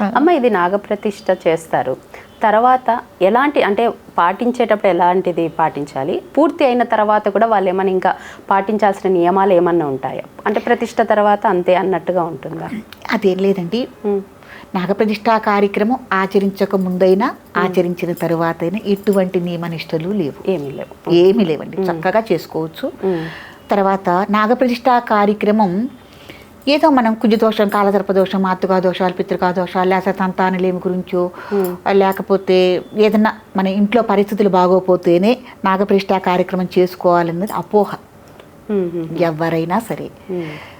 అమ్మ ఇది నాగప్రతిష్ఠ చేస్తారు. తర్వాత ఎలాంటి అంటే పాటించేటప్పుడు ఎలాంటిది పాటించాలి? పూర్తి అయిన తర్వాత కూడా వాళ్ళు ఏమైనా ఇంకా పాటించాల్సిన నియమాలు ఏమన్నా ఉంటాయా? అంటే ప్రతిష్ఠ తర్వాత అంతే అన్నట్టుగా ఉంటుందా? అదేం లేదండి. ఉమ్, నాగప్రతిష్ఠా కార్యక్రమం ఆచరించక ముందైనా ఆచరించిన తరువాత అయినా ఎటువంటి నియమనిష్టలు లేవు. ఏమీ లేవు. ఏమీ లేవండి. చక్కగా చేసుకోవచ్చు. తర్వాత నాగప్రతిష్ఠా కార్యక్రమం ఏదో మనం కుజదోషం కాలదర్ప దోషం మాతృకా దోషాలు పితృకా దోషాలు లేకపోతే సంతానలేమి గురించో లేకపోతే ఏదన్నా మన ఇంట్లో పరిస్థితులు బాగోపోతేనే నాగప్రతిష్ఠా కార్యక్రమం చేసుకోవాలన్నది అపోహ. ఎవరైనా సరే.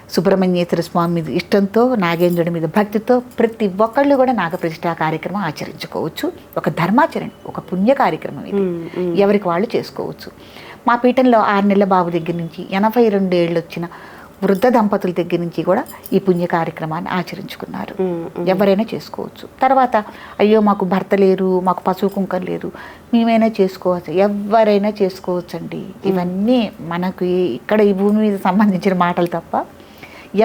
సుబ్రహ్మణ్యేశ్వర స్వామి మీద ఇష్టంతో నాగేంద్రుడి మీద భక్తితో ప్రతి ఒక్కళ్ళు కూడా నాగప్రతిష్ఠా కార్యక్రమం ఆచరించుకోవచ్చు. ఒక ధర్మాచరణ ఒక పుణ్య కార్యక్రమం ఇది. ఎవరికి వాళ్ళు చేసుకోవచ్చు. మా పీఠంలో ఆరు నెలల బాబు దగ్గర నుంచి ఎనభై రెండు ఏళ్ళు వచ్చిన వృద్ధ దంపతుల దగ్గర నుంచి కూడా ఈ పుణ్య కార్యక్రమాన్ని ఆచరించుకున్నారు. ఎవరైనా చేసుకోవచ్చు. తర్వాత అయ్యో మాకు భర్త లేరు మాకు పశువు కుంకం లేరు మేమైనా చేసుకోవచ్చు. ఎవరైనా చేసుకోవచ్చండి. ఇవన్నీ మనకు ఇక్కడ ఈ భూమి మీద సంబంధించిన మాటలు తప్ప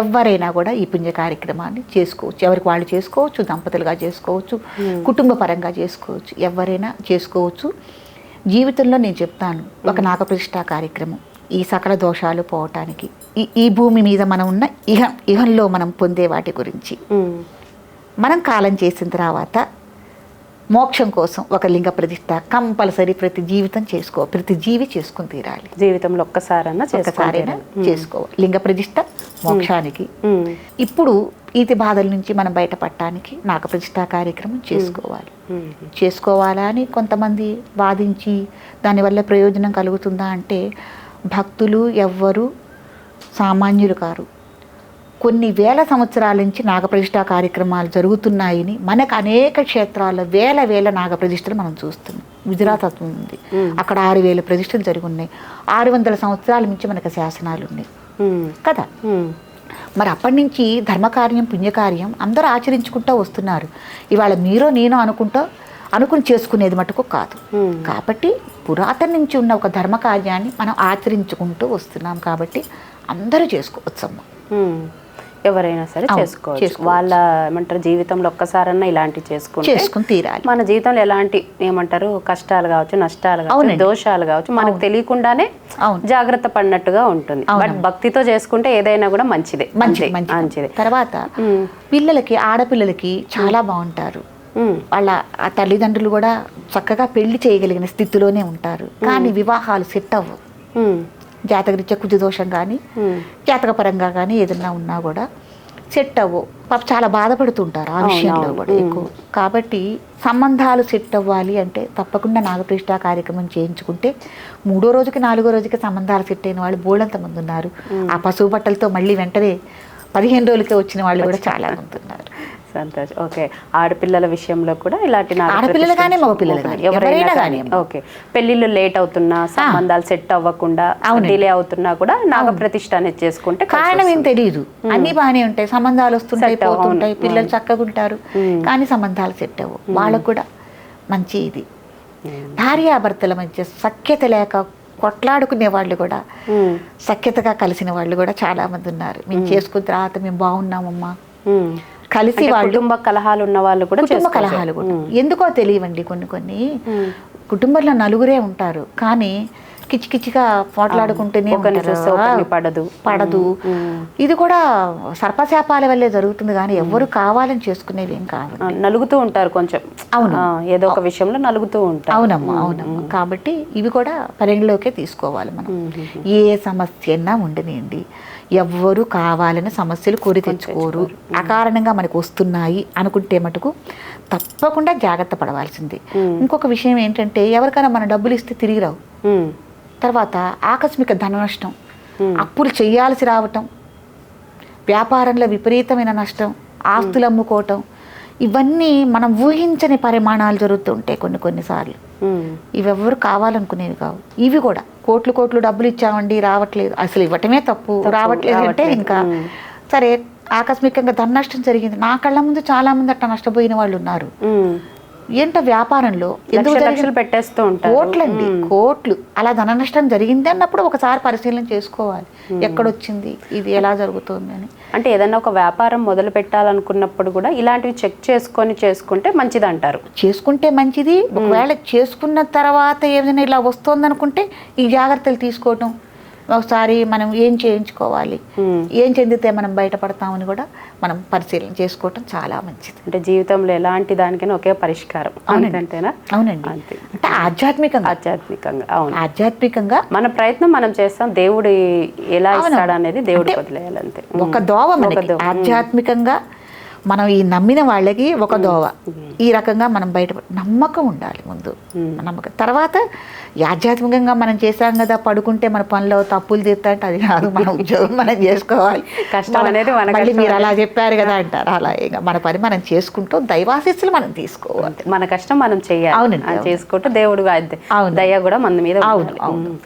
ఎవరైనా కూడా ఈ పుణ్య కార్యక్రమాన్ని చేసుకోవచ్చు. ఎవరికి వాళ్ళు చేసుకోవచ్చు దంపతులుగా చేసుకోవచ్చు కుటుంబ పరంగా చేసుకోవచ్చు. ఎవరైనా చేసుకోవచ్చు. జీవితంలో నేను చెప్తాను ఒక నాగప్రతిష్ఠా కార్యక్రమం. ఈ సకల దోషాలు పోవటానికి. ఈ ఈ భూమి మీద మనం ఉన్న ఇహ ఇహంలో మనం పొందే వాటి గురించి. మనం కాలం చేసిన తర్వాత మోక్షం కోసం ఒక లింగ ప్రతిష్ట కంపల్సరీ ప్రతి జీవితం చేసుకో ప్రతి జీవి చేసుకుని తీరాలి. జీవితంలో ఒక్కసారన్నా ఒకసారైనా చేసుకోవాలి. లింగ ప్రతిష్ట మోక్షానికి. ఇప్పుడు ఈతి బాధల నుంచి మనం బయటపడటానికి నాగ ప్రతిష్ఠా కార్యక్రమం చేసుకోవాలి. చేసుకోవాలా అని కొంతమంది వాదించి దానివల్ల ప్రయోజనం కలుగుతుందా అంటే భక్తులు ఎవ్వరు సామాన్యులు కారు. కొన్ని వేల సంవత్సరాల నుంచి నాగప్రతిష్ఠా కార్యక్రమాలు జరుగుతున్నాయని మనకు అనేక క్షేత్రాల్లో వేల వేల నాగప్రతిష్ఠలు మనం చూస్తున్నాం. గుజరాత్ ఉంది. అక్కడ ఆరు వేల ప్రతిష్టలు జరిగి ఉన్నాయి ఆరు వందల సంవత్సరాల నుంచి మనకు శాసనాలు ఉన్నాయి. కదా? మరి అప్పటి నుంచి ధర్మకార్యం పుణ్యకార్యం అందరూ ఆచరించుకుంటూ వస్తున్నారు. ఇవాళ మీరో నేనో అనుకుంటా అనుకుని చేసుకునేది మటుకు కాదు. కాబట్టి పురాతన నుంచి ఉన్న ఒక ధర్మకార్యాన్ని మనం ఆచరించుకుంటూ వస్తున్నాం కాబట్టి అందరూ చేసుకోవచ్చు అమ్మ. ఎవరైనా సరే చేసుకోవచ్చు. వాళ్ళ ఏమంటారు జీవితంలో ఒక్కసారన్నా ఇలాంటివి చేసుకుంటే చేసుకుని తీరాలి. మన జీవితంలో ఎలాంటి ఏమంటారు కష్టాలు కావచ్చు నష్టాలు కావచ్చు. దోషాలు కావచ్చు మనకు తెలియకుండానే జాగ్రత్త పడినట్టుగా ఉంటుంది. బట్ భక్తితో చేసుకుంటే ఏదైనా కూడా మంచిదే. మంచి అంతే, మంచి మంచిదే తర్వాత పిల్లలకి ఆడపిల్లలకి చాలా బాగుంటారు. వాళ్ళ ఆ తల్లిదండ్రులు కూడా చక్కగా పెళ్ళి చేయగలిగిన స్థితిలోనే ఉంటారు. కానీ వివాహాలు సెట్ అవ్వవు. జాతకరీత్యా కుజదోషం కానీ ఉమ్, జాతకపరంగా కానీ ఏదన్నా ఉన్నా కూడా సెట్ అవ్వవు. పాప చాలా బాధపడుతుంటారు ఆ విషయంలో. కూడా ఎక్కువ. కాబట్టి సంబంధాలు సెట్ అవ్వాలి అంటే తప్పకుండా నాగప్రతిష్ఠా కార్యక్రమం చేయించుకుంటే మూడో రోజుకి నాలుగో రోజుకి సంబంధాలు సెట్ అయిన వాళ్ళు బోళ్ళంత మంది ఉన్నారు. ఆ పశువు బట్టలతో మళ్ళీ వెంటనే పదిహేను రోజులకే వచ్చిన వాళ్ళు కూడా చాలా మంది ఉన్నారు. సంతోషం. ఓకే. ఆడపిల్లల విషయంలో కూడా ఇలాంటి ఆడపిల్లలు కానీ, మగపిల్లలు కానీ, ఎవరైనా కానీ. ఓకే. పెళ్ళిళ్ళు లేట్ అవుతున్నా సంబంధాలు సెట్ అవ్వకుండా. డిలే అవుతున్నా కూడా నాగ ప్రతిష్ఠ అనేది చేసుకుంటే కారణం ఏం తెలియదు అన్ని బాగానే ఉంటాయి. సంబంధాలు వస్తుంటాయి పోతుంటాయి అవును. పిల్లలు చక్కగా ఉంటారు. కానీ సంబంధాలు సెట్ అవ్వవు వాళ్ళకు కూడా మంచి ఇది. భార్యాభర్తల మధ్య సఖ్యత లేక కొట్లాడుకునే వాళ్ళు కూడా సఖ్యతగా కలిసిన వాళ్ళు కూడా చాలా మంది ఉన్నారు. మేము చేసుకున్న తర్వాత మేము బాగున్నామమ్మా. కలిసి కుటుంబ కలహాలు ఉన్న వాళ్ళు కూడా కుటుంబ. కలహాలు కూడా. ఎందుకో తెలియవండి కొన్ని కొన్ని. కుటుంబంలో నలుగురే ఉంటారు. కానీ కిచికిచిగా పోట్లాడుకుంటూనే ఉంటారు. చూస్తే ఒకరిని పడదు. పడదు. ఇది కూడా సర్పశాపాల వల్లే జరుగుతుంది కానీ ఎవ్వరు కావాలని చేసుకునేవి ఏం కాదు. నలుగుతూ ఉంటారు కొంచెం. అవును. ఏదో ఒక విషయంలో నలుగుతూ ఉంటారు. అవునమ్మా అవునమ్మా. కాబట్టి ఇవి కూడా పరిగణలోకే తీసుకోవాలి మనం. ఏ సమస్య అయినా ఉండనియండి. ఎవ్వరు కావాలని సమస్యలు కోరి తెచ్చుకోరు. అకారణంగా మనకు వస్తున్నాయి అనుకుంటే మటుకు తప్పకుండా జాగ్రత్త పడవలసింది. ఇంకొక విషయం ఏంటంటే ఎవరికైనా మనం డబ్బులు ఇస్తే తిరిగి రావు. తర్వాత ఆకస్మిక ధన నష్టం. అప్పులు చేయాల్సి రావటం. వ్యాపారంలో విపరీతమైన నష్టం. ఆస్తులు అమ్ముకోవటం. ఇవన్నీ మనం ఊహించని పరిమాణాలు జరుగుతుంటాయి కొన్ని కొన్నిసార్లు ఇవెవ్వరు కావాలనుకునేవి కావు. ఇవి కూడా కోట్లు కోట్లు డబ్బులు ఇచ్చామండి రావట్లేదు. అసలు ఇవ్వటమే తప్పు. రావట్లేదు అంటే. ఇంకా. సరే ఆకస్మికంగా ధన నష్టం జరిగింది. నా కళ్ళ ముందు చాలా మంది అట్లా నష్టపోయిన వాళ్ళు ఉన్నారు. ఏంటో వ్యాపారంలో? ఎందుకు? లక్షలు పెట్టేస్తూ ఉంటారు. కోట్లండి కోట్లు. అలా ధన నష్టం జరిగింది అన్నప్పుడు ఒకసారి పరిశీలన చేసుకోవాలి. ఎక్కడొచ్చింది? ఇది ఎలా జరుగుతుంది అని అంటే ఏదైనా ఒక వ్యాపారం మొదలు పెట్టాలనుకున్నప్పుడు కూడా ఇలాంటివి చెక్ చేసుకొని చేసుకుంటే మంచిది అంటారు చేసుకుంటే మంచిది. ఒకవేళ చేసుకున్న తర్వాత ఏదైనా ఇలా వస్తుంది అనుకుంటే ఈ జాగ్రత్తలు తీసుకోవటం. ఒకసారి మనం ఏం చేయించుకోవాలి. ఏం చెందితే మనం బయటపడతామని కూడా మనం పరిశీలన చేసుకోవటం చాలా మంచిది అంటే జీవితంలో ఎలాంటి దానికైనా ఒకే పరిష్కారం అవునండి. అంతేనా అవునండి అంతే. అంటే ఆధ్యాత్మికంగా ఆధ్యాత్మికంగా అవును ఆధ్యాత్మికంగా మన ప్రయత్నం మనం చేస్తాం దేవుడు ఎలా. ఇస్తాడు అనేది దేవుడికి అంటే వదిలేయాలి అంతే ఒక దోవ. ఆధ్యాత్మికంగా మనం ఈ నమ్మిన వాళ్ళకి ఒక దోవ. ఈ రకంగా మనం బయట నమ్మకం ఉండాలి ముందు. నమ్మకం. తర్వాత ఆధ్యాత్మికంగా మనం చేసాం కదా పడుకుంటే మన పనిలో తప్పులు తీస్తా అంటే అది కాదు మన ఉద్యోగం మనం చేసుకోవాలి. కష్టం అనేది మళ్ళీ మీరు అలా చెప్పారు కదా అంటారు అలా ఇక మన పని మనం చేసుకుంటూ దైవాశిస్సులు మనం తీసుకోవాలి. మన కష్టం మనం అది అవును. చేసుకుంటూ దేవుడు అవును. దయ కూడా మన మీద అవును. అవును.